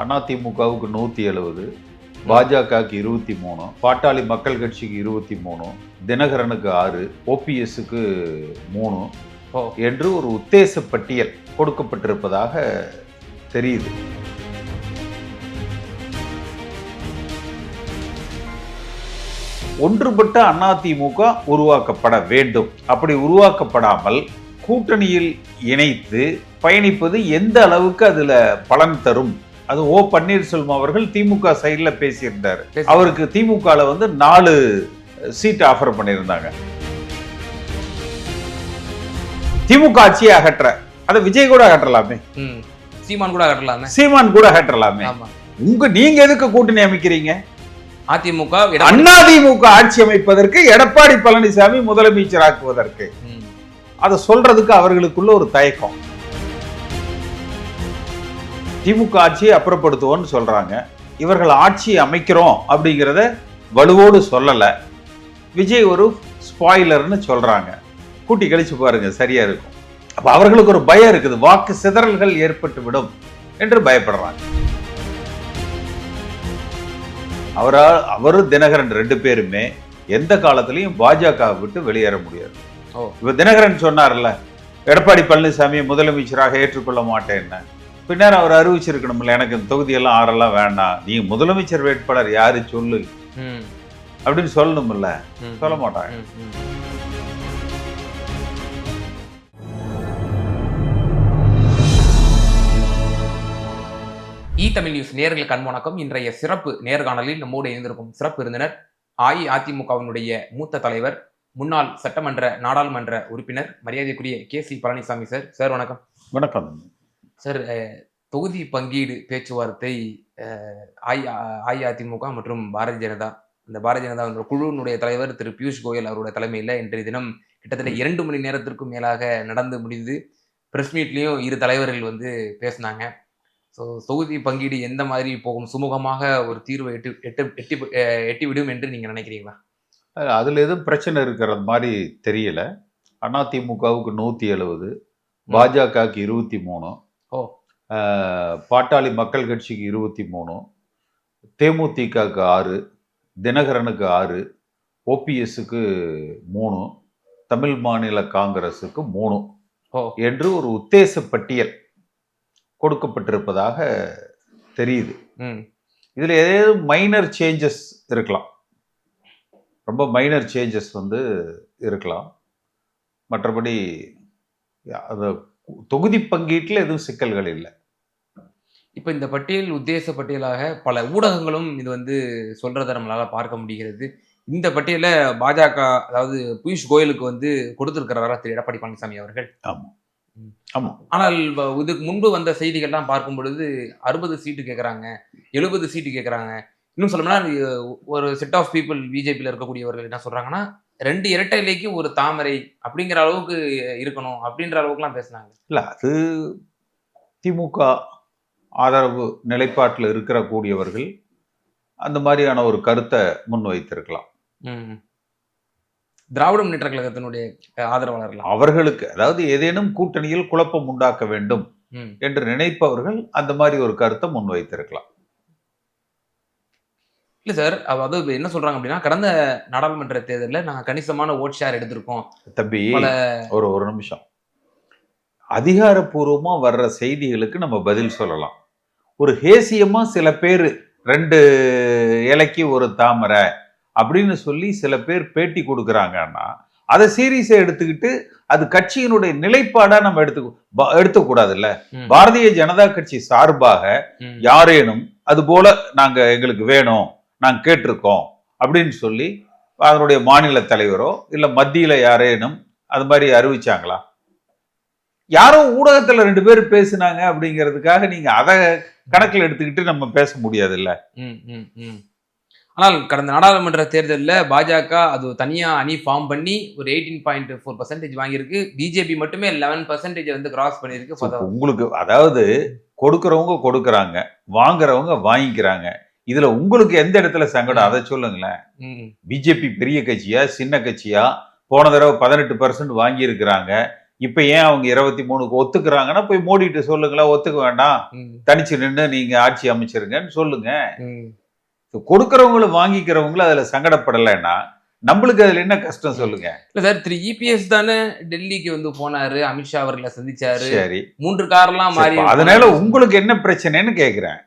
அதிமுகவுக்கு நூற்றி எழுபது பாஜகவுக்கு இருபத்தி மூணு பாட்டாளி மக்கள் கட்சிக்கு இருபத்தி மூணு தினகரனுக்கு ஆறு ஓபிஎஸ்க்கு மூணு என்று ஒரு உத்தேச பட்டியல் கொடுக்கப்பட்டிருப்பதாக தெரியுது. ஒன்றுபட்ட அதிமுக உருவாக்கப்பட வேண்டும். அப்படி உருவாக்கப்படாமல் கூட்டணியில் இணைத்து பயணிப்பது எந்த அளவுக்கு அதுல பலன் தரும்? அது ஓ பன்னீர்செல்வம் அவர்கள் திமுக சைடில் பேசியிருந்தார். பேசி- அவருக்கு திமுகல வந்து நாலு சீட் ஆஃபர் பண்ணியிருந்தாங்க. திமுக ஆட்சியை அகற்ற. அதை விஜய் கூட அகற்றலாமே. சீமான் கூட கட்டலாமே சீமான் கூட அகற்றலாமே. உங்க நீங்க எதுக்கு கூட்டணி அமைக்கிறீங்க? அதிமுக அதிமுக ஆட்சி அமைப்பதற்கு எடப்பாடி பழனிசாமி முதலமைச்சராக்குவதற்கு ம், அதை சொல்றதுக்கு அவர்களுக்குள்ள ஒரு தயக்கம். திமுக ஆட்சியை அப்புறப்படுத்துவோம்னு சொல்றாங்க. இவர்கள் ஆட்சி அமைக்கிறோம் அப்படிங்கிறத வலுவோடு சொல்லல. விஜய் ஒரு ஸ்பாயிலர்னு சொல்றாங்க. கூட்டி கழிச்சு பாருங்க சரியா இருக்கும். அப்ப அவர்களுக்கு ஒரு பயம் இருக்குது. வாக்கு சிதறல்கள் ஏற்பட்டு விடும் என்று பயப்படுறாங்க. அவரால் அவரு தினகரன் ரெண்டு பேருமே எந்த காலத்திலையும் பாஜக விட்டு வெளியேற முடியாது. ஓ. இப்ப தினகரன் சொன்னார்ல எடப்பாடி பழனிசாமியை முதலமைச்சராக ஏற்றுக்கொள்ள மாட்டேன்னு. பின்னர் அவர் அறிவிச்சிருக்கணும்ல எனக்கு இந்த தொகுதியெல்லாம் ஆறெல்லாம் வேண்டாம். நீ முதலமைச்சர் வேட்பாளர் யாரு சொல்லு. அப்படின்னு சொல்லணும்ல. சொல்ல மாட்டாங்க. இ தமிழ் நியூஸ் நேர்களுக்கு அன்வணக்கம் இன்றைய சிறப்பு நேர்காணலில் நம்மோடு இணைந்திருக்கும் சிறப்பு விருந்தினர் அஇஅதிமுகவினுடைய மூத்த தலைவர் முன்னாள் சட்டமன்ற நாடாளுமன்ற உறுப்பினர் மரியாதைக்குரிய K C Palaniswami sir. Sir வணக்கம். வணக்கம். சார் தொகுதி பங்கீடு பேச்சுவார்த்தை அஇஅதிமுக மற்றும் பாரதிய ஜனதா இந்த பாரதிய ஜனதா என்ற குழுவினுடைய தலைவர் திரு பியூஷ் கோயல் அவருடைய தலைமையில் இன்றைய தினம் கிட்டத்தட்ட இரண்டு மணி நேரத்திற்கும் மேலாக நடந்து முடிந்து பிரஸ் மீட்லேயும் இரு தலைவர்கள் வந்து பேசினாங்க ஸோ தொகுதி பங்கீடு எந்த மாதிரி போகும் சுமூகமாக ஒரு தீர்வை எட்டு எட்டு எட்டி எட்டிவிடும் என்று நீங்கள் நினைக்கிறீங்களா அதில் எதுவும் பிரச்சனை இருக்கிறது மாதிரி தெரியல அதிமுகவுக்கு நூற்றி எழுபது பாஜகவுக்கு இருபத்தி மூணு பாட்டாளி மக்கள் கட்சிக்கு இருபத்தி மூணு தேமுதிகவுக்கு ஆறு தினகரனுக்கு ஆறு ஓபிஎஸ்க்கு மூணு தமிழ் மாநில காங்கிரஸுக்கு மூணு என்று ஒரு உத்தேச பட்டியல் கொடுக்கப்பட்டிருப்பதாக தெரியுது. இதில் ஏதாவது மைனர் சேஞ்சஸ் இருக்கலாம். ரொம்ப மைனர் சேஞ்சஸ் வந்து இருக்கலாம். மற்றபடி அது தொகுதி பங்கீட்டில் எதுவும் சிக்கல்கள் இல்லை. இப்போ இந்த பட்டியல் உத்தேச பட்டியலாக பல ஊடகங்களும் இது வந்து சொல்றதை நம்மளால பார்க்க முடிகிறது. இந்த பட்டியல பாஜக அதாவது பியூஷ் கோயலுக்கு வந்து கொடுத்திருக்கிறாரா திரு எடப்பாடி பழனிசாமி அவர்கள்? ஆமாம் ஆமாம் ஆனால் இதுக்கு முன்பு வந்த செய்திகள்லாம் பார்க்கும் பொழுது அறுபது சீட்டு கேட்குறாங்க எழுபது சீட்டு கேட்குறாங்க இன்னும் சொல்லணும்னா ஒரு செட் ஆஃப் பீப்புள் பிஜேபியில் இருக்கக்கூடியவர்கள் என்ன சொல்றாங்கன்னா ரெண்டு இரட்டை இலைக்கு ஒரு தாமரை அப்படிங்கிற அளவுக்கு இருக்கணும் அப்படின்ற அளவுக்குலாம் பேசுனாங்க. இல்லை அது திமுக ஆதரவு நிலைப்பாட்டில் இருக்கிற கூடியவர்கள் அந்த மாதிரியான ஒரு கருத்தை முன்வைத்திருக்கலாம். திராவிட முன்னேற்ற கழகத்தினுடைய ஆதரவாளர்களா. அவர்களுக்கு அதாவது ஏதேனும் கூட்டணியில் குழப்பம் உண்டாக்க வேண்டும் என்று நினைப்பவர்கள் அந்த மாதிரி ஒரு கருத்தை முன்வைத்திருக்கலாம். இல்ல சார் அதாவது என்ன சொல்றாங்க அப்படின்னா கடந்த நாடாளுமன்ற தேர்தலில் நாங்க கணிசமான ஓட் ஷேர் எடுத்திருக்கோம். தம்பி ஒரு ஒரு நிமிஷம். அதிகாரப்பூர்வமா வர்ற செய்திகளுக்கு நம்ம பதில் சொல்லலாம். ஒரு ஹேசியமா சில பேர் ரெண்டு இலைக்கு ஒரு தாமரை அப்படின்னு சொல்லி சில பேர் பேட்டி கொடுக்குறாங்கன்னா அதை சீரியஸா எடுத்துக்கிட்டு அது கட்சியினுடைய நிலைப்பாடா நம்ம எடுத்து எடுத்துக்கூடாதுல்ல? பாரதிய ஜனதா கட்சி சார்பாக யாரேனும் அது போல நாங்க எங்களுக்கு வேணும் நாங்க கேட்டிருக்கோம் அப்படின்னு சொல்லி அதனுடைய மாநில தலைவரோ இல்ல மத்தியில யாரேனும் அது மாதிரி அறிவிச்சாங்களா? யாரோ ஊடகத்துல ரெண்டு பேர் பேசுனாங்க அப்படிங்கிறதுக்காக நீங்க அதை கணக்கில் எடுத்துக்கிட்டு நம்ம பேச முடியாது இல்ல ம், ம், ம். ஆனால் கடந்த நாடாளுமன்ற தேர்தலில் பாஜக அது தனியா அணி ஃபார்ம் பண்ணி ஒரு எயிட்டீன் பாயிண்ட் ஃபோர் பர்சன்டேஜ் வாங்கியிருக்கு. பிஜேபி மட்டுமே லெவன் பர்சன்டேஜ் வந்து கிராஸ் பண்ணியிருக்கு. உங்களுக்கு அதாவது கொடுக்கறவங்க கொடுக்கறாங்க வாங்குறவங்க வாங்கிக்கிறாங்க. இதுல உங்களுக்கு எந்த இடத்துல சங்கடம்? அதை சொல்லுங்களேன். பிஜேபி பெரிய கட்சியா சின்ன கட்சியா? போன தடவை பதினெட்டு பர்சன்ட் வாங்கி இருக்கிறாங்க இப்ப ஏன் அவங்க இருபத்தி மூணுக்கு ஒத்துக்குறாங்கன்னா போய் மோடிட்டு சொல்லுங்களேன் ஒத்துக்க வேண்டாம். தனிச்சு நின்று நீங்க ஆட்சி அமைச்சிருங்கன்னு சொல்லுங்க. கொடுக்கறவங்களும் வாங்கிக்கிறவங்களும் அதுல சங்கடப்படலைன்னா நம்மளுக்கு அதுல என்ன கஷ்டம் சொல்லுங்க? இல்ல சார் திரு இபிஎஸ் தானே டெல்லிக்கு வந்து போனாரு அமித்ஷா அவர்களை சந்திச்சாரு. சரி. மூன்று கார்லாம் சரி, மாறி அதனால உங்களுக்கு என்ன பிரச்சனைன்னு கேக்குறேன்.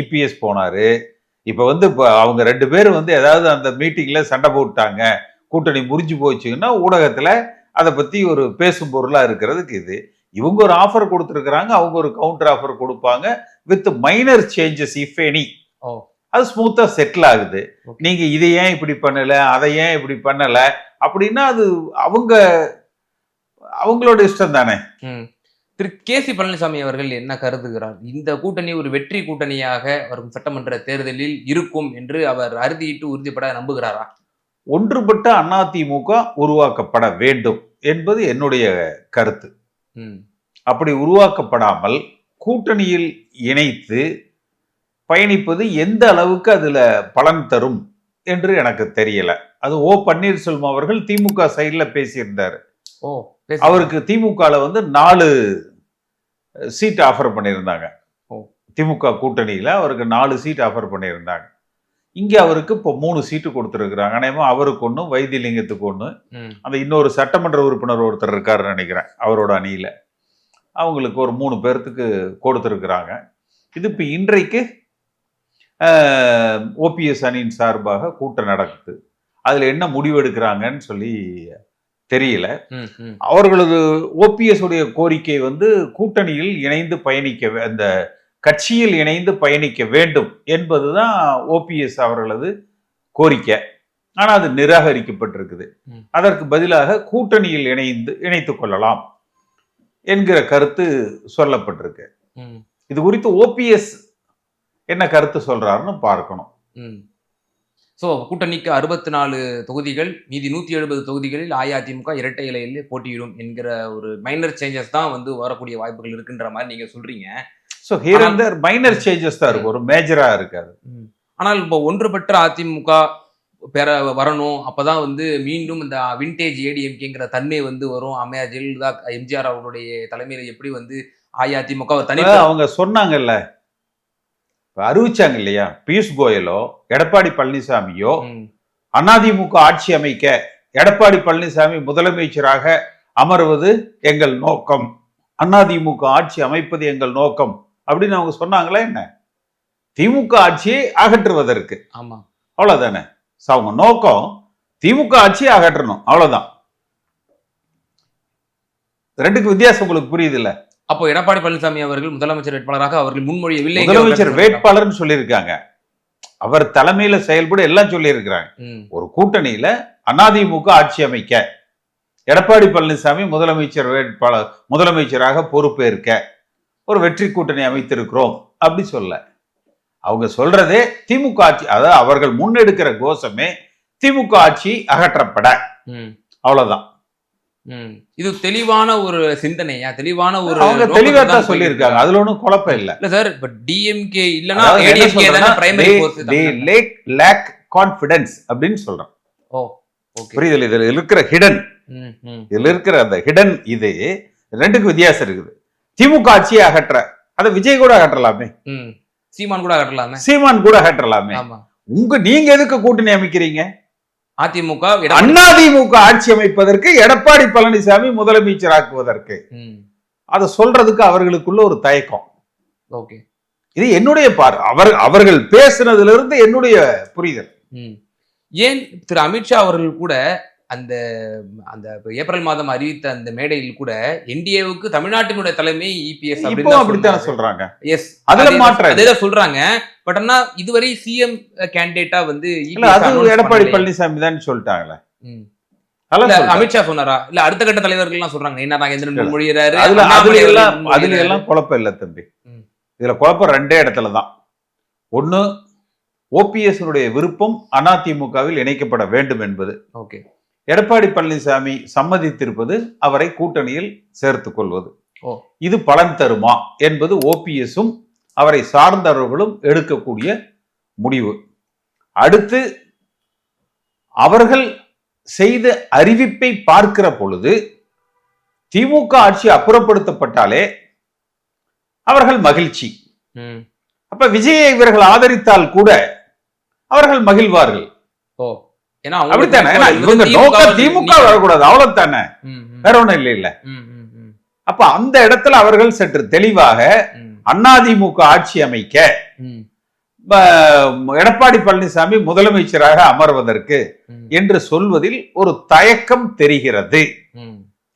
இபிஎஸ் போனாரு இப்ப வந்து அவங்க ரெண்டு பேரும் வந்து ஏதாவது அந்த மீட்டிங்ல சண்டை போட்டாங்க கூட்டணி முறிஞ்சு போச்சுன்னா ஊடகத்துல அதை பத்தி ஒரு பேசும் பொருளா இருக்கிறதுக்கு இது இவங்க ஒரு ஆஃபர் கொடுத்துருக்குறாங்க அவங்க ஒரு கவுண்டர் ஆஃபர் கொடுப்பாங்க with minor changes if any. அது ஸ்மூத்தா செட்டில் ஆகுது Okay. நீங்க இதை ஏன் இப்படி பண்ணல அதை ஏன் இப்படி பண்ணல அப்படின்னா அது அவங்க அவங்களோட இஷ்டம் தானே ம். திரு கே சி பழனிசாமி அவர்கள் என்ன கருதுகிறார் இந்த கூட்டணி ஒரு வெற்றி கூட்டணியாக வரும் சட்டமன்ற தேர்தலில் இருக்கும் என்று அவர் அறுதியிட்டு உறுதிப்பட நம்புகிறாரா ஒன்றுபட்ட அதிமுக உருவாக்கப்பட வேண்டும் என்பது என்னுடைய கருத்து. அப்படி உருவாக்கப்படாமல் கூட்டணியில் இணைத்து பயணிப்பது எந்த அளவுக்கு அதுல பலன் தரும் என்று எனக்கு தெரியல. அது ஓ பன்னீர்செல்வம் அவர்கள் திமுக சைடுல பேசியிருந்தாரு. ஓ. அவருக்கு திமுகல வந்து நாலு சீட் ஆஃபர் பண்ணியிருந்தாங்க. ஓ. திமுக கூட்டணியில அவருக்கு நாலு சீட் ஆஃபர் பண்ணியிருந்தாங்க. இங்க அவருக்கு இப்போ மூணு சீட்டு கொடுத்துருக்குறாங்க. அநேகமா அவருக்கு ஒன்று வைத்தியலிங்கத்துக்கு ஒன்று அந்த இன்னொரு சட்டமன்ற உறுப்பினர் ஒருத்தர் இருக்காருன்னு நினைக்கிறேன் அவரோட அணியில. அவங்களுக்கு ஒரு மூணு பேர்த்துக்கு கொடுத்துருக்குறாங்க. இது இப்போ இன்றைக்கு ஓபிஎஸ் அணியின் சார்பாக கூட்டம் நடக்குது. அதுல என்ன முடிவு எடுக்கிறாங்கன்னு சொல்லி தெரியல. அவர்களது ஓபிஎஸ் உடைய கோரிக்கை வந்து கூட்டணியில் இணைந்து பயணிக்க அந்த கட்சியில் இணைந்து பயணிக்க வேண்டும் என்பதுதான் ஓபிஎஸ் அவர்களது கோரிக்கை. ஆனா அது நிராகரிக்கப்பட்டிருக்குது. அதற்கு பதிலாக கூட்டணியில் இணைந்து இணைத்துக் கொள்ளலாம் என்கிற கருத்து சொல்லப்பட்டிருக்கு. இது குறித்து ஓபிஎஸ் என்ன கருத்து சொல்றாருன்னு பார்க்கணும். சோ கூட்டணிக்கு அறுபத்தி நாலு தொகுதிகள் மீதி நூத்தி எழுபது தொகுதிகளில் அஇஅதிமுக இரட்டை இலையிலே போட்டியிடும் என்கிற ஒரு மைனர் சேஞ்சஸ் தான் வந்து வரக்கூடிய வாய்ப்புகள் இருக்குன்ற மாதிரி நீங்க சொல்றீங்க. So here and there minor changes தான் இருக்கும். ஒரு மேஜரா இருக்காது. ஆனால் இப்போ ஒன்றுபட்ட அதிமுக பெற வரணும். அப்பதான் வந்து மீண்டும் இந்த விண்டேஜ் ஏடிஎம்கேங்கிற தன்மை வந்து வரும். அம்மையார் ஜெயலலிதா எம்ஜிஆர் அவர்களுடைய தலைமையில எப்படி வந்து அஇஅதிமுக தனி அவங்க சொன்னாங்கல்ல அறிவிச்சாங்க இல்லையா? பியூஷ் கோயலோ எடப்பாடி பழனிசாமியோ அதிமுக ஆட்சி அமைக்க எடப்பாடி பழனிசாமி முதலமைச்சராக அமர்வது எங்கள் நோக்கம். அதிமுக ஆட்சி அமைப்பது எங்கள் நோக்கம். அப்படின்னு அவங்க சொன்னாங்களா என்ன? திமுக ஆட்சியை அகற்றுவதற்கு. ஆமா. அவ்வளவுதானே? அவங்க நோக்கம் திமுக ஆட்சியை அகற்றணும். அவ்வளவுதான். ரெண்டுக்கு வித்தியாசம் உங்களுக்கு புரியுது இல்ல அப்போ எடப்பாடி பழனிசாமி அவர்கள் முதலமைச்சர் வேட்பாளராக அவர்கள் முன்மொழியவில்லை முதலமைச்சர் வேட்பாளர்னு சொல்லியிருக்காங்க. அவர் தலைமையில செயல்பட எல்லாம் சொல்லியிருக்கிறாங்க. ஒரு கூட்டணியில அதிமுக ஆட்சி அமைக்க எடப்பாடி பழனிசாமி முதலமைச்சர் வேட்பாளர் முதலமைச்சராக பொறுப்பேற்க ஒரு வெற்றி கூட்டணி அமைத்திருக்கிறோம் அப்படி சொல்ல. அவங்க சொல்றதே திமுக ஆட்சி அதாவது அவர்கள் முன்னெடுக்கிற கோஷமே திமுக ஆட்சி அகற்றப்பட. அவ்வளவுதான். இது தெளிவான ஒரு சிந்தனையா? தெளிவான ஒரு அவங்க தெளிவா தான் சொல்லியிருக்காங்க. அதுல ஒன்றும் குழப்பம் இல்ல. இல்ல சார் இப்ப டிஎம்கே இல்லனா ஏடிஎம்கே தானே primary force lack lack confidence அப்படின்னு சொல்றேன் ஓ ஓகே புரியுதுல இதுல இருக்கிற ஹிடன் இதுல இருக்கிற அந்த ஹிடன் இது ரெண்டுக்கு வித்தியாசம் இருக்குது. திமுக ஆட்சியை அகற்ற அதை விஜய் கூட அகற்றலாமே. சீமான் கூட கட்டலாமே சீமான் கூட அகற்றலாமே. உங்க நீங்க எதுக்கு கூட்டணி அமைக்கிறீங்க? அதிமுக அதிமுக ஆட்சி அமைப்பதற்கு எடப்பாடி பழனிசாமி முதலமைச்சராக்குவதற்கு. அதை சொல்றதுக்கு அவர்களுக்குள்ள ஒரு தயக்கம். ஓகே. இது என்னுடைய பார் அவர் அவர்கள் பேசுனதுல இருந்து என்னுடைய புரிதல். ஏன் திரு அமித்ஷா அவர்கள் கூட அந்த அந்த ஏப்ரல் மாதம் அறிவித்த அந்த மேடையில் கூட என்டிஏவுக்கு தமிழ்நாட்டினுடைய தலைமை E இபிஎஸ் அப்படித்தானே சொல்றாங்க. எஸ் அதுல இல்லை. அதேதான் சொல்றாங்க. பட் ஆனா இதுவரை சிஎம் கேண்டிடேட்டா வந்து அது announce எடப்பாடி. பழனிசாமி தான் சொல்லிட்டாங்களே. அமித்ஷா சொன்னாரா? இல்ல அடுத்த கட்ட தலைவர்கள் எல்லாம் சொல்றாங்க என்ன நாகேந்திரன். முன்மொழிகிறாரு அதுல எல்லாம் அதுல. எல்லாம் குழப்பம் இல்ல தம்பி. இதுல குழப்பம் ரெண்டே இடத்துல தான். ஒண்ணு ஓபிஎஸ் விருப்பம் அதிமுகவில் இணைக்கப்பட வேண்டும் என்பது. ஓகே. எடப்பாடி பழனிசாமி சம்மதித்திருப்பது அவரை கூட்டணியில் சேர்த்துக் கொள்வது. இது பலன் தருமா என்பது ஓபிஎஸும் அவரை சார்ந்தவர்களும் எடுக்கக்கூடிய முடிவு. அடுத்து அவர்கள் செய்த அறிவிப்பை பார்க்கிற பொழுது திமுக ஆட்சி அப்புறப்படுத்தப்பட்டாலே அவர்கள் மகிழ்ச்சி. அப்ப விஜயை இவர்கள் ஆதரித்தால் கூட அவர்கள் மகிழ்வார்கள். ஓ. ஏன்னா அப்படித்தானே? இவங்க நோக்கம் திமுக வரக்கூடாது. அவ்வளவுதானே? வேற ஒண்ணும் இல்லை இல்ல. அப்ப அந்த இடத்துல அவர்கள் சற்று தெளிவாக அதிமுக ஆட்சி அமைக்க எடப்பாடி பழனிசாமி முதலமைச்சராக அமர்வதற்கு என்று சொல்வதில் ஒரு தயக்கம் தெரிகிறது.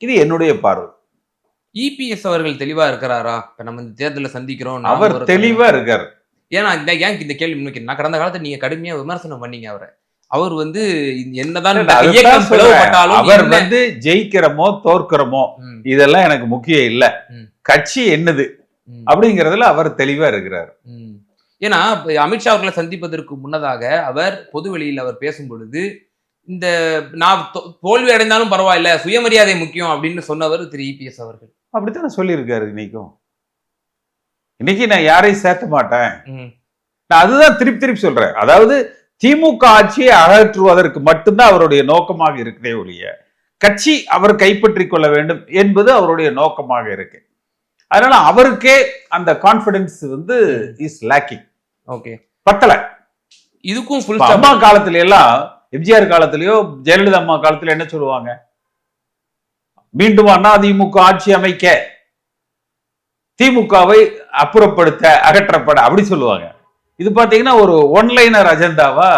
இது என்னுடைய பார்வை. இபிஎஸ் அவர்கள் தெளிவா இருக்கிறாரா? இப்ப நம்ம இந்த தேர்தலை சந்திக்கிறோம் அவர் தெளிவா இருக்கார். ஏன்னா இந்த ஏன் இந்த கேள்வி நான் கடந்த காலத்துல நீங்க கடுமையா விமர்சனம் பண்ணீங்க அவரை. அவர் வந்து என்னதான் அவர் வந்து ஜெயிக்கிறோமோ தோற்கிறோமோ இதெல்லாம் எனக்கு முக்கியம் இல்ல. கட்சி என்னது? அப்படிங்கறதுல அவர் தெளிவா இருக்கிறார். ஏன்னா அமித்ஷா அவர்களை சந்திப்பதற்கு முன்னதாக அவர் பொதுவெளியில் அவர் பேசும் பொழுது இந்த நான் தோல்வி அடைந்தாலும் பரவாயில்ல சுயமரியாதை முக்கியம் அப்படின்னு சொன்னவர் திரு. இபிஎஸ் அவர்கள். அப்படித்தானே சொல்லியிருக்காரு இன்னைக்கும். இன்னைக்கு நான் யாரையும் சேர்த்த மாட்டேன். நான் அதுதான் திருப்பி திருப்பி சொல்றேன். அதாவது திமுக ஆட்சியை அகற்றுவதற்கு மட்டும்தான் அவருடைய நோக்கமாக இருக்குதே ஒழிய கட்சி அவர் கைப்பற்றிக் கொள்ள வேண்டும் என்பது அவருடைய நோக்கமாக இருக்கு. அதனால அவருக்கே அந்த கான்பிடன்ஸ் வந்து இஸ் லேக்கிங் ஓகே பத்தல. இதுக்கும் ஃபுல் அம்மா காலத்துல எல்லாம் எம்ஜிஆர் காலத்திலயோ ஜெயலலிதா அம்மா காலத்துல என்ன சொல்லுவாங்க? மீண்டும் அதிமுக ஆட்சி அமைக்க திமுகவை அப்புறப்படுத்த அகற்றப்பட அப்படி சொல்லுவாங்க. இது பாத்தீங்கன்னா ஒரு ஒன்லைனர் அஜெண்டாவா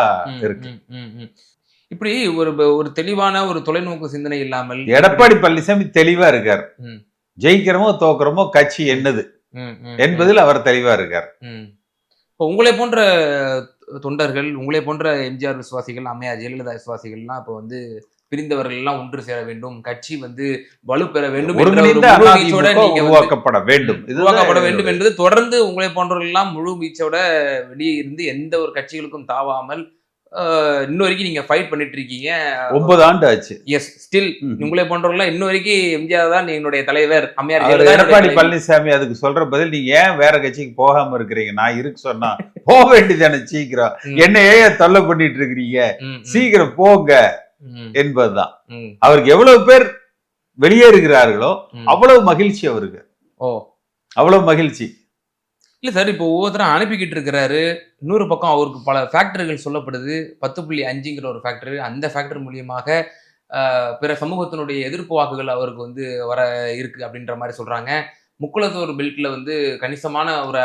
இருக்கு. இப்படி ஒரு ஒரு தெளிவான ஒரு தொலைநோக்கு சிந்தனை இல்லாமல் எடப்பாடி பழனிசாமி தெளிவா இருக்கார். ஜெயிக்கிறோமோ தோக்குறோமோ கட்சி என்னது? என்பதில் அவர் தெளிவா இருக்கார். இப்போ உங்களை போன்ற தொண்டர்கள் உங்களை போன்ற எம்ஜிஆர் விசுவாசிகள் அம்மையார் ஜெயலலிதா விசுவாசிகள்லாம் இப்போ வந்து பிரிந்தவர்கள் எல்லாம் ஒன்று சேர வேண்டும். கட்சி வந்து வலுப்பெற வேண்டும் உருவாக்கப்பட வேண்டும். உருவாக்கப்பட வேண்டும் என்பது தொடர்ந்து உங்களை போன்றவர்கள் எல்லாம் முழு வீச்சோட வெளியே இருந்து எந்த ஒரு கட்சிகளுக்கும் தாவாமல் இன்ன வரைக்கும் நீங்க ஃபைட் பண்ணிட்டு இருக்கீங்க ஒன்பது ஆண்டு ஆச்சு. Yes still. உங்களை போன்றவர்கள் இன்ன வரைக்கும் எம்ஜிஆர் தான் என்னுடைய தலைவர் அம்மையார் எடப்பாடி. பழனிசாமி அதுக்கு சொல்ற பதில் நீங்க ஏன் வேற கட்சிக்கு போகாம இருக்கிறீங்க? நான் இருக்கு சொன்னா போக வேண்டியதானே சீக்கிரம். என்ன ஏன் தொல்லை பண்ணிட்டு இருக்கிறீங்க சீக்கிரம் போங்க. என்பதுதான். அவருக்கு எவ்வளவு பேர் வெளியேறுகிறார்களோ ம். அவ்வளவு மகிழ்ச்சி அவருக்கு. ஓ. அவ்வளவு மகிழ்ச்சி. இல்ல சார் இப்போ ஒவ்வொருத்தரும் அனுப்பிக்கிட்டு இருக்கிறாரு. இன்னொரு பக்கம் அவருக்கு பல ஃபேக்டரிகள் சொல்லப்படுது. பத்து புள்ளி அஞ்சுங்கிற ஒரு ஃபேக்டரி அந்த ஃபேக்டரி மூலியமாக பிற சமூகத்தினுடைய எதிர்ப்பு வாக்குகள் அவருக்கு வந்து வர இருக்கு அப்படின்ற மாதிரி சொல்றாங்க. முக்குளத்தூர் பெல்ட்ல வந்து கணிசமான ஒரு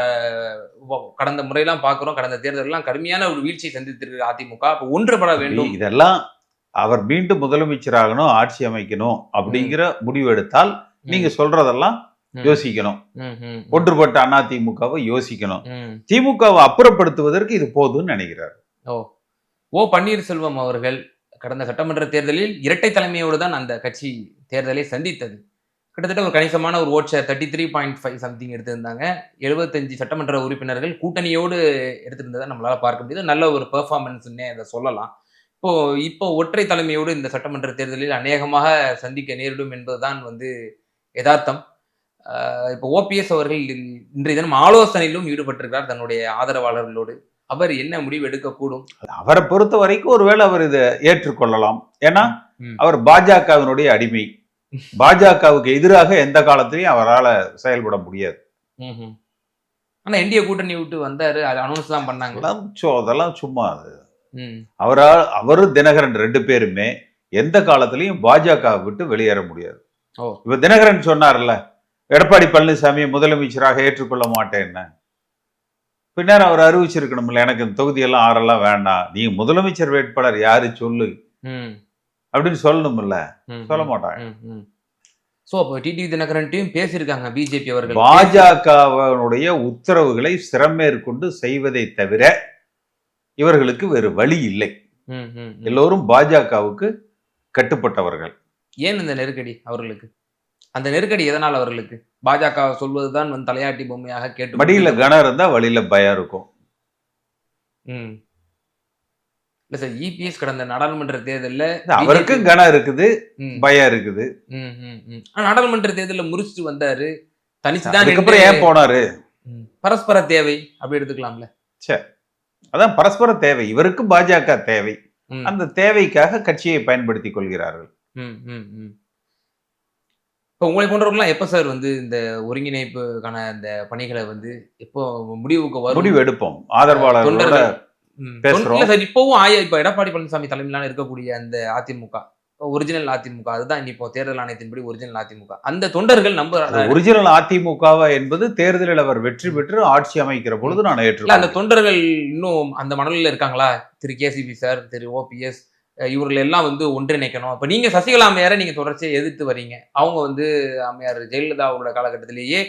கடந்த முறையெல்லாம் பார்க்குறோம் கடந்த தேர்தலெல்லாம் கடுமையான ஒரு வீழ்ச்சியை சந்தித்திருக்கு அதிமுக. அப்போ ஒன்றுபட வேண்டும். இதெல்லாம் அவர் மீண்டும் முதலமைச்சராகணும் ஆட்சி அமைக்கணும் அப்படிங்கிற முடிவு எடுத்தால் நீங்க சொல்றதெல்லாம் யோசிக்கணும். ஒன்றுபட்ட அதிமுகவை யோசிக்கணும். திமுகவை அப்புறப்படுத்துவதற்கு இது போதும்னு நினைக்கிறார். ஓ. பன்னீர்செல்வம் அவர்கள் கடந்த சட்டமன்ற தேர்தலில் இரட்டை தலைமையோடு தான் அந்த கட்சி தேர்தலை சந்தித்தது. கிட்டத்தட்ட ஒரு கணிசமான ஒரு vote share thirty three point five something எடுத்திருந்தாங்க. எழுபத்தஞ்சு சட்டமன்ற உறுப்பினர்கள் கூட்டணியோடு எடுத்திருந்ததை நம்மளால பார்க்க முடியுது. நல்ல ஒரு பெர்ஃபார்மன்ஸ்னே அதை சொல்லலாம். இப்போ இப்போ ஒற்றை தலைமையோடு இந்த சட்டமன்ற தேர்தலில் அநேகமாக சந்திக்க நேரிடும் என்பதுதான் வந்து யதார்த்தம். இப்போ ஓபிஎஸ் அவர்கள் இன்றைய தினம் ஆலோசனையிலும் ஈடுபட்டிருக்கிறார் தன்னுடைய ஆதரவாளர்களோடு. அவர் என்ன முடிவு எடுக்கக்கூடும்? அவரை பொறுத்த வரைக்கும் ஒருவேளை அவர் இதை ஏற்றுக்கொள்ளலாம். ஏன்னா. அவர் பாஜகவினுடைய அடிமை. பாஜகவுக்கு எதிராக எந்த காலத்திலையும் அவரால் செயல்பட முடியாது. ஆனா என்டிஏ கூட்டணி விட்டு வந்தாரு. அது அனௌன்ஸ் தான் பண்ணாங்க. அதெல்லாம் சும்மா அது. அவரால் அவரும் தினகரன் ரெண்டு பேருமே எந்த காலத்திலையும் பாஜக விட்டு வெளியேற முடியாது. இப்ப தினகரன் சொன்னார்ல எடப்பாடி பழனிசாமியை முதலமைச்சராக ஏற்றுக்கொள்ள மாட்டேன்னு பின்னர் அவர் அறிவிச்சிருக்கணும்ல எனக்கு இந்த தொகுதியெல்லாம் ஆறெல்லாம் வேண்டாம் நீ முதலமைச்சர் வேட்பாளர் யாரு சொல்லு. அப்படின்னு சொல்லணும்ல. சொல்ல மாட்டாங்க. சோ அப்போ டிடி தினகரன்ட்டையும் பேசியிருக்காங்க பிஜேபி அவர்கள் பாஜகவினுடைய உத்தரவுகளை சிறமேற்கொண்டு செய்வதை தவிர இவர்களுக்கு வேறு வழி இல்லை. எல்லோரும் பாஜகவுக்கு கட்டுப்பட்டவர்கள். ஏன் இந்த நெருக்கடி அவர்களுக்கு? அந்த நெருக்கடி எதனால் அவர்களுக்கு? பாஜக சொல்வதுதான் வந்து தலையாட்டி பொம்மையாக கேட்டு மடியில கனம் இருந்தா வழியில பயம் இருக்கும். ம். இல்ல சார் இபிஎஸ் கடந்த நாடாளுமன்ற தேர்தல்ல அவருக்கும் கனம் இருக்குது பயம் இருக்குது. நாடாளுமன்ற தேர்தல்ல முறிச்சிட்டு வந்தாரு தனிச்சுதான் அதுக்கப்புறம் ஏன் போனாரு. பரஸ்பர தேவை அப்படி எடுத்துக்கலாம்ல. அதான் பரஸ்பர தேவை. இவருக்கும் பாஜக தேவை. அந்த தேவைக்காக கட்சியை பயன்படுத்திக் கொள்கிறார்கள். இப்போ உங்களை போன்றவர்கள்லாம் எப்போ சார் வந்து இந்த ஒருங்கிணைப்புக்கான இந்த பணிகளை வந்து எப்போ முடிவுக்கு வரும்? முடிவு எடுப்போம். ஆதரவாளர்களோட பேசுறோம். இப்பவும் ஆய இப்ப எடப்பாடி பழனிசாமி தலைமையிலான இருக்கக்கூடிய அந்த அதிமுக. ஒரிஜினல் அதிமுக. அதுதான் இப்போ தேர்தல் ஆணையத்தின்படி ஒரிஜினல் அதிமுக. அந்த தொண்டர்கள் நம்ப ஒரிஜினல் அதிமுகவா என்பது தேர்தலில் அவர் வெற்றி பெற்று ஆட்சி அமைக்கிற பொழுது நான் இல்ல அந்த தொண்டர்கள் இன்னும் அந்த மனநிலையில இருக்காங்களா? Thiru KCP sir Thiru OPS இவர்கள் எல்லாம் வந்து ஒன்றிணைக்கணும். இப்ப நீங்க சசிகலா அம்மையாரை நீங்க தொடர்ச்சியா எதிர்த்து வர்றீங்க அவங்க வந்து அம்மையார் ஜெயலலிதாவோட காலகட்டத்திலேயே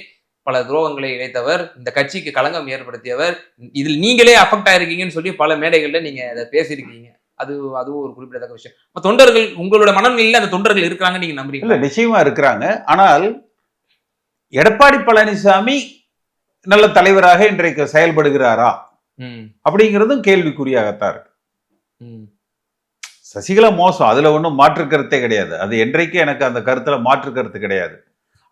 பல துரோகங்களை இழைத்தவர் இந்த கட்சிக்கு களங்கம் ஏற்படுத்தியவர். இதில் நீங்களே அஃபெக்ட் ஆயிருக்கீங்கன்னு சொல்லி பல மேடைகள்ல நீங்க அதை பேசியிருக்கீங்க. அது அதுவும் ஒரு குறிப்பிடத்தக்க விஷயம். அப்ப தொண்டர்கள் உங்களோட மனநிலையில அந்த தொண்டர்கள் இருக்கிறாங்க நீங்க இல்ல நம்புறீங்களா நிச்சயமா இருக்கிறாங்க. ஆனால் எடப்பாடி பழனிசாமி நல்ல தலைவராக இன்றைக்கு செயல்படுகிறாரா? அப்படிங்கிறதும் கேள்விக்குறியாகத்தான் இருக்கு. சசிகலா மோசம். அதுல ஒன்றும் மாற்று கருத்தே கிடையாது. அது என்றைக்கு எனக்கு அந்த கருத்துல மாற்று கருத்து கிடையாது.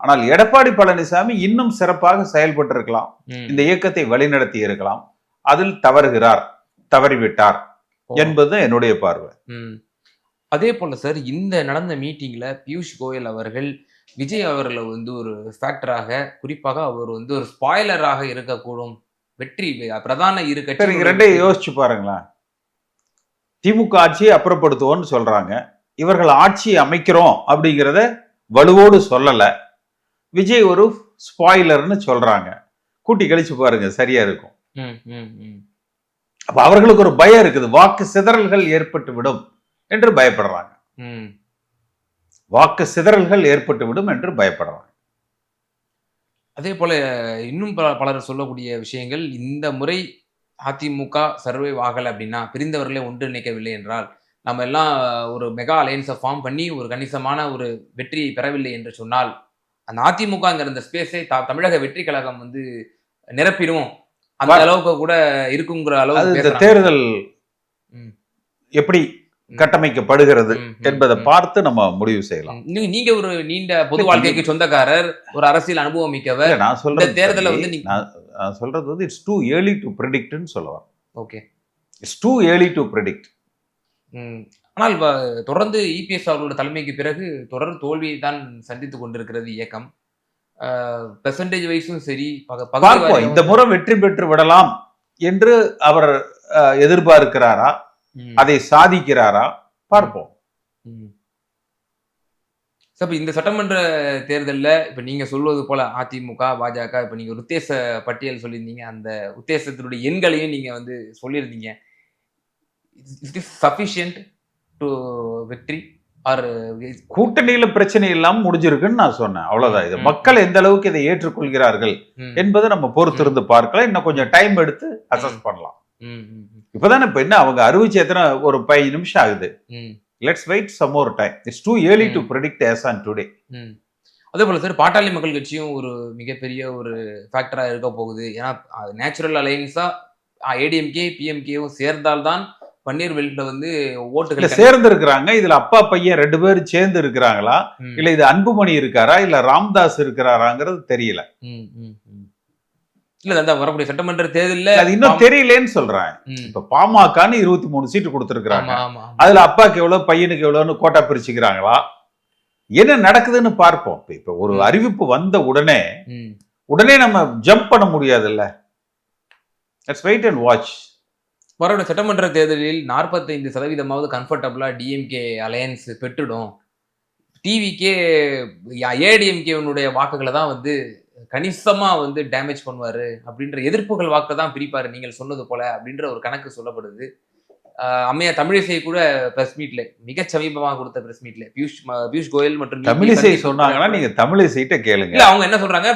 ஆனால் எடப்பாடி பழனிசாமி இன்னும் சிறப்பாக செயல்பட்டு இருக்கலாம். இந்த இயக்கத்தை வழிநடத்தி இருக்கலாம். அதில் தவறுகிறார் தவறிவிட்டார். ஓ. என்பது என்னுடைய பார்வை. அதே போல சார் இந்த நடந்த மீட்டிங்ல பியூஷ் கோயல் அவர்கள் விஜய் அவர்களை வந்து ஒரு ஃபேக்டராக குறிப்பாக அவர் வந்து ஒரு ஸ்பாய்லராக இருக்கக்கூடும். வெற்றி பிரதான இரு கட்சி ரெண்டையும் யோசிச்சு பாருங்களேன். திமுக ஆட்சியை அப்புறப்படுத்துவோம்னு சொல்றாங்க. இவர்கள் ஆட்சி அமைக்கிறோம் அப்படிங்கிறத வலுவோடு சொல்லல. விஜய் ஒரு ஸ்பாய்லர்னு சொல்றாங்க. கூட்டி கழிச்சு பாருங்க சரியா இருக்கும். ம், ம், ம். அப்ப அவர்களுக்கு ஒரு பயம் இருக்குது. வாக்கு சிதறல்கள் ஏற்பட்டு விடும் என்று பயப்படுறாங்க. ம். வாக்கு சிதறல்கள் ஏற்பட்டு விடும் என்று பயப்படுறாங்க. அதே போல இன்னும் பல பலர் சொல்லக்கூடிய விஷயங்கள் இந்த முறை அதிமுக சர்வைவ் ஆகலை அப்படின்னா பிரிந்தவர்களே ஒன்றிணைக்கவில்லை என்றால் நம்ம எல்லாம் ஒரு மெகா அலையன்ஸை ஃபார்ம் பண்ணி ஒரு கணிசமான ஒரு வெற்றியை பெறவில்லை என்று சொன்னால் அந்த அதிமுகங்கிற அந்த ஸ்பேஸை தமிழக வெற்றி கழகம் வந்து நிரப்பிடும்? அந்த அளவுக்கு கூட இருக்குங்கிற பேசுறாங்க. தேர்தல். எப்படி கட்டமைக்கப்படுகிறது என்பதை. பார்த்து நம்ம முடிவு செய்யலாம் நீங்க- ஒரு நீண்ட பொது வாழ்க்கைக்கு சொந்தக்காரர் ஒரு அரசியல் அனுபவம் மிக்கவர் நான் சொல்றது தேர்தலை சரி. வந்து நான் சொல்றது வந்து இட்ஸ் டூ ஏர்லி டு ப்ரிடிக்ட்னு சொல்லுவாங்க okay it's too early to predict. ஆனால் தொடர்ந்து இபிஎஸ் அவர்களோட தலைமைக்கு பிறகு தொடர் தோல்வியை தான் சந்தித்துக் கொண்டிருக்கிறது இயக்கம் பெர்சன்டேஜ் வைஸும் சரி பார்ப்போம். இந்த முறை வெற்றி பெற்று விடலாம் என்று அவர் எதிர்பார்க்கிறாரா. அதை சாதிக்கிறாரா? பார்ப்போம். சார், இப்ப இந்த சட்டமன்ற தேர்தல்ல இப்ப நீங்க சொல்வது போல அதிமுக பாஜக இப்ப நீங்க ஒரு உத்தேச பட்டியல் சொல்லியிருந்தீங்க. அந்த உத்தேசத்தினுடைய எண்களையும் நீங்க வந்து சொல்லியிருந்தீங்க. இட் இஸ் சஃபிஷியன்ட் டு வெற்றி? ஆர் கூட்டணியில பிரச்சனை இல்லாம முடிஞ்சிருக்குன்னு நான் சொன்னேன். அவ்வளவுதான். இது. மக்கள் எந்த அளவுக்கு இதை ஏற்றுக்கொள்கிறார்கள் என்பதை நம்ம பொறுத்திருந்து பார்க்கலாம். இன்னும் கொஞ்சம் டைம் எடுத்து அசஸ் பண்ணலாம். இப்பதானே இப்ப என்ன அவங்க அறிவிச்சு எத்தனை ஒரு பதினஞ்சு நிமிஷம் ஆகுது. Let's wait some more time it's too early to. Predict as on today அதே போல சார் பாட்டாளி மக்கள் கட்சியும் ஒரு மிகப்பெரிய ஒரு ஃபேக்டரா இருக்க போகுது. ஏன்னா நேச்சுரல் அலையன்ஸா ஏடிஎம்கே பிஎம்கேவும் சேர்ந்தால்தான் பன்னீர்வெல்ல வந்து ஓட்டுகள் சேர்ந்து இருக்கிறாங்க இதுல அப்பா பையன் ரெண்டு பேரும் சேர்ந்து இருக்கிறாங்களா இல்ல இது அன்புமணி இருக்காரா? இல்ல ராம்தாஸ் இருக்கிறாராங்கிறது தெரியல. இல்ல அந்த வரக்கூடிய சட்டமன்ற தேர்தல்ல அது இன்னும் தெரியலன்னு சொல்றேன். இப்ப பாமகன்னு இருபத்தி மூணு சீட்டு கொடுத்துருக்காங்க. அதுல அப்பாக்கு எவ்வளவு பையனுக்கு எவ்வளவுன்னு கோட்டா பிரிச்சுக்கிறாங்களா? என்ன நடக்குதுன்னு பார்ப்போம். இப்ப- ஒரு. அறிவிப்பு வந்த உடனே. உடனே நம்ம ஜம்ப் பண்ண முடியாதுல்ல. லெட்ஸ் வெயிட் அண்ட் வாட்ச் வரக்கூடிய சட்டமன்ற தேர்தலில் நாற்பத்தைந்து சதவீதமாவது கம்ஃபர்டபுளாக டிஎம்கே அலையன்ஸ் பெற்றுடும். டிவிக்கே ஏடிஎம்கேனுடைய வாக்குகளை தான் வந்து கணிசமாக வந்து டேமேஜ் பண்ணுவார் அப்படின்ற எதிர்ப்புகள் வாக்கு தான் பிரிப்பார். நீங்கள் சொன்னது போல அப்படின்ற ஒரு கணக்கு சொல்லப்படுது. ஆஹ் அம்மையா தமிழிசை கூட பிரஸ் மீட்ல மிக சமீபமாக கொடுத்த பிரஸ் மீட்ல பியூஷ் பியூஷ் கோயல் மற்றும் தமிழிசை சொன்னாங்கன்னா நீங்க தமிழிசைட்ட கேளுங்க. இல்ல அவங்க என்ன சொல்றாங்க?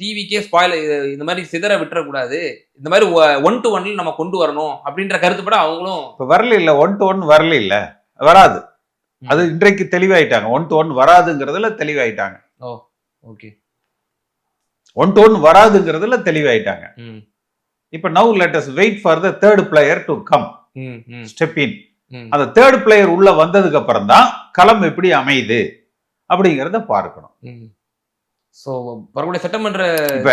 டிவிக்கே ஸ்பாயில் இந்த மாதிரி சிதற விட்டுறக்கூடாது. இந்த மாதிரி ஒன் டு ஒன்ல நம்ம கொண்டு வரணும் அப்படின்ற கருத்துப்பட அவங்களும் இப்ப வரல இல்ல ஒன் டு ஒன் வரல இல்ல வராது அது இன்றைக்கு தெளிவாயிட்டாங்க. ஒன் டு ஒன் வராதுங்கிறதுல தெளிவாயிட்டாங்க. ஓகே ஒன் டு ஒன் வராதுங்கிறதுல தெளிவாயிட்டாங்க. இப்ப now let us wait for the third player to come step in அந்த தேர்ட் பிளேயர் உள்ள வந்ததுக்கு அப்புறம் தான் களம் எப்படி அமையுது அப்படிங்கறத பார்க்கணும். ஸோ வரக்கூடிய சட்டமன்ற இப்ப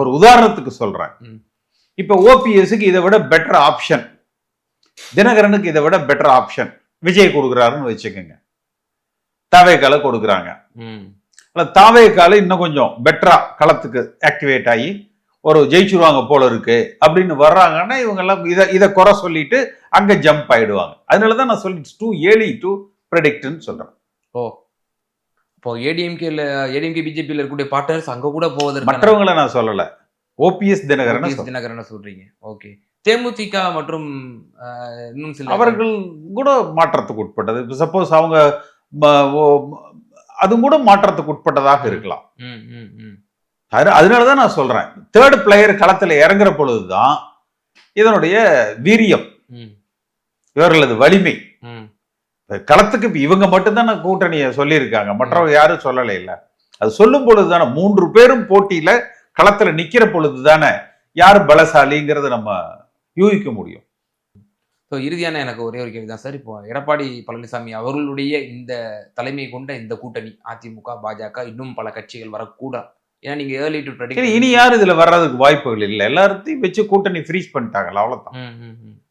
ஒரு உதாரணத்துக்கு சொல்றேன். இப்ப ஓபிஎஸ்க்கு இதை விட பெட்டர் ஆப்ஷன் தினகரனுக்கு இதை விட பெட்டர் ஆப்ஷன் விஜய் கொடுக்குறாருன்னு வச்சுக்கோங்க. தவைகளை கொடுக்குறாங்க. ம். அல்ல தாவே கால இன்னும் கொஞ்சம் பெட்டரா களத்துக்கு ஆக்டிவேட் ஆகி ஒரு ஜெயிச்சிருவாங்க போல இருக்கு அப்படின்னு வர்றாங்கன்னா இவங்க எல்லாம் இதை இதை குறை சொல்லிட்டு அங்க ஜம்ப் ஆயிடுவாங்க. அதனால தான் நான் சொல்லி டூ ஏர்லி டு ப்ரெடிக்ட்னு சொல்றேன். இப்போ ஏடிஎம்கேல ஏடிஎம்கே பிஜேபியில் இருக்கக்கூடிய பார்ட்னர்ஸ் அங்க கூட போவதற்கு மற்றவங்களை நான் சொல்லல. ஓபிஎஸ் தினகரன் தினகரனை சொல்றீங்க. ஓகே. தேமுதிக மற்றும் இன்னும் சில அவர்கள் கூட மாற்றத்துக்கு உட்பட்டது. சப்போஸ் அவங்க ஓ- அது கூட மாற்றத்துக்கு உட்பட்டதாக இருக்கலாம். அது- அதனாலதான் நான் சொல்றேன். தேர்ட் பிளேயர் களத்துல இறங்குற பொழுதுதான் இதனுடைய வீரியம். ம், இவர்களது வலிமை. ம். களத்துக்கு இவங்க மட்டும்தான் கூட்டணியை சொல்லியிருக்காங்க. மற்றவங்க யாரும் சொல்லலை இல்ல. அது சொல்லும் பொழுதுதானே மூன்று பேரும் போட்டியில களத்துல நிக்கிற பொழுதுதானே யார் பலசாலிங்கிறத நம்ம யூகிக்க முடியும். ஸோ இறுதியான எனக்கு ஒரே ஒரு கேள்வி தான் சார். இப்போ எடப்பாடி பழனிசாமி அவர்களுடைய இந்த தலைமை கொண்ட இந்த கூட்டணி அதிமுக பாஜக இன்னும் பல கட்சிகள் வரக்கூடாது ஏன்னா நீங்க ஏர்லி டு சரி இனி யார் இதுல வர்றதுக்கு வாய்ப்புகள் இல்லை. எல்லாத்தையும் வச்சு கூட்டணி ஃப்ரீஸ் பண்ணிட்டாங்களா அவ்வளவுதான்.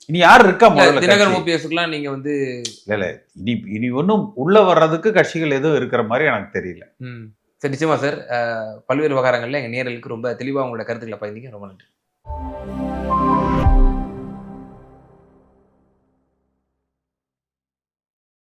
இனி யார் இருக்கா முதல்ல தினகர் கட்சி? ஓபிஎஸ்க்குலாம் நீங்க வந்து இல்ல இல்ல. இனி இனி ஒன்றும் உள்ள வர்றதுக்கு கட்சிகள் எதுவும் இருக்கிற மாதிரி எனக்கு தெரியல. சரி நிச்சயமா சார். பல்வேறு விவகாரங்கள்ல எங்க நேரலுக்கு ரொம்ப தெளிவா உங்களோட கருத்துக்களை பயந்தீங்க ரொம்ப நன்றி.